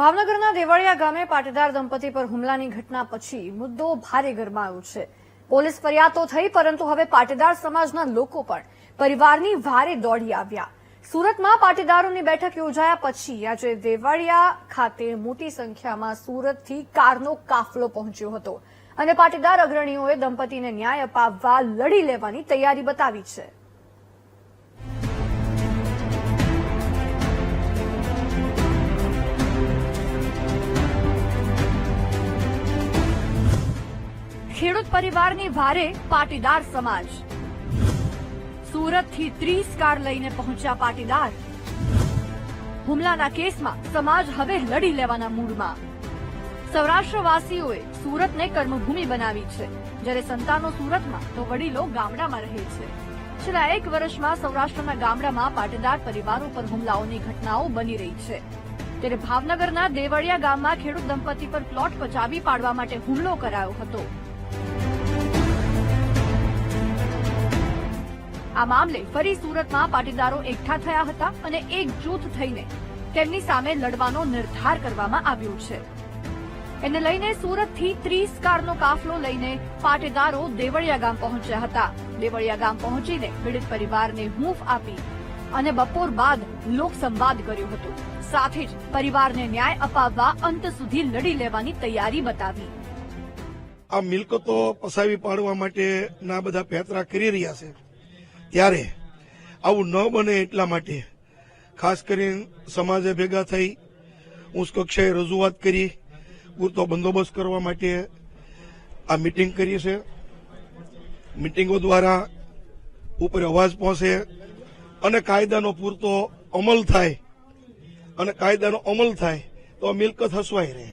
ભાવનગરના દેવળિયા ગામે પાટીદાર દંપતી પર હુમલાની ઘટના પછી મુદ્દો ભારે ગરમાયો છે. પોલીસ ફરિયાદ તો થઈ, પરંતુ હવે પાટીદાર સમાજના લોકો પણ પરિવારની વારે દોડી આવ્યા. સુરતમાં પાટીદારોની બેઠક યોજાયા પછી આજે દેવળિયા ખાતે મોટી સંખ્યામાં સુરતથી કારનો કાફલો પહોંચ્યો હતો. અને પાટીદાર અગ્રણીઓએ દંપતીને ન્યાય અપાવવા લડી લેવાની તૈયારી બતાવી છે. ખેડૂત પરિવારની ભારે પાટીદાર સમાજ. સુરતથી ત્રીસ કાર લઈને પહોંચ્યા પાટીદાર. હુમલાના કેસમાં સમાજ હવે લડી લેવાના મૂડમાં. સૌરાષ્ટ્રવાસીઓએ સુરતને કર્મભૂમિ બનાવી છે. જ્યારે સંતાનો સુરતમાં, તો વડીલો ગામડામાં રહે છે. છેલ્લા એક વર્ષમાં સૌરાષ્ટ્રના ગામડામાં પાટીદાર પરિવારો પર હુમલાઓની ઘટનાઓ બની રહી છે. ત્યારે ભાવનગરના દેવળિયા ગામમાં ખેડૂત દંપતી પર પ્લોટ પચાવી પાડવા માટે હુમલો કરાયો હતો. આ મામલે ફરી સુરતમાં પાટીદારો એકઠા થયા હતા અને એક જૂથ થઈને તેમની સામે લડવાનો નિર્ધાર કરવામાં આવ્યો છે. એને લઈને સુરતથી ત્રીસ કારનો કાફલો લઈને પાટીદારો દેવળિયા ગામ પહોંચ્યા હતા. દેવળિયા ગામ પહોંચીને પીડિત પરિવારને હૂંફ આપી અને બપોર બાદ લોકસંવાદ કર્યો હતો. સાથે જ પરિવારને ન્યાય અપાવવા અંત સુધી લડી લેવાની તૈયારી બતાવી. આ મિલકતો પસાવી પાડવા માટેના બધા પેતરા કરી રહ્યા છે. ત્યારે આવું ન બને એટલા માટે ખાસ કરીને સમાજે ભેગા થઈ ઉચ્ચ કક્ષાએ રજૂઆત કરી, પૂરતો બંદોબસ્ત કરવા માટે આ મિટિંગ કરી છે. મિટિંગો દ્વારા ઉપર અવાજ પહોંચે અને કાયદાનો પૂરતો અમલ થાય અને કાયદાનો અમલ થાય તો મિલકત હસવાઈ રહે.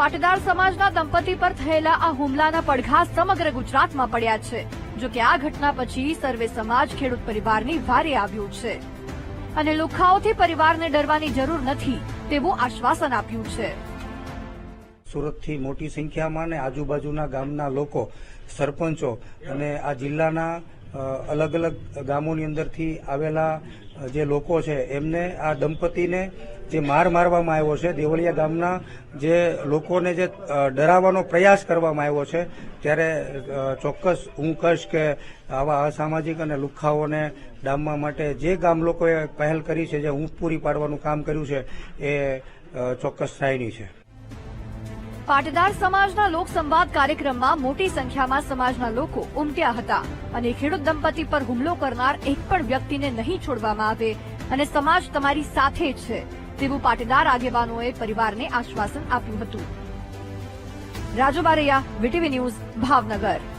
પાટીદાર સમાજના દંપતી પર થયેલા આ હુમલાના પડઘા સમગ્ર ગુજરાતમાં પડ્યા છે. જો કે આ ઘટના પછી સર્વે સમાજ, ખેડૂત પરિવારની વારે આવ્યું છે. અને લુખાઓથી પરિવારને ડરવાની જરૂર નથી તેવું આશ્વાસન આપ્યું છે. સુરતથી મોટી સંખ્યામાં ને આજુબાજુના ગામના લોકો, સરપંચો અને આ જિલ્લાના અલગ અલગ ગામોની અંદરથી આવેલા જે લોકો છે, એમને આ દંપતીને જે માર મારવામાં આવ્યો છે, દેવળિયા ગામના જે લોકોને જે ડરાવવાનો પ્રયાસ કરવામાં આવ્યો છે, ત્યારે ચોક્કસ હું કહીશ કે આવા અસામાજિક અને લુખ્ખાઓને ડામવા માટે જે ગામ લોકોએ પહેલ કરી છે, જે હું પૂરી પાડવાનું કામ કર્યું છે, એ ચોક્કસ થાયની છે. પાટીદાર સમાજના લોકસંવાદ કાર્યક્રમમાં મોટી સંખ્યામાં સમાજના લોકો ઉમટ્યા હતા અને ખેડૂત દંપતી પર હુમલો કરનાર એક પણ વ્યક્તિને નહીં છોડવામાં આવે અને સમાજ તમારી સાથે છે તેવું પાટીદાર આગેવાનોએ પરિવારને આશ્વાસન આપ્યું હતું. Raju Baraiya VTV news, Bhavnagar.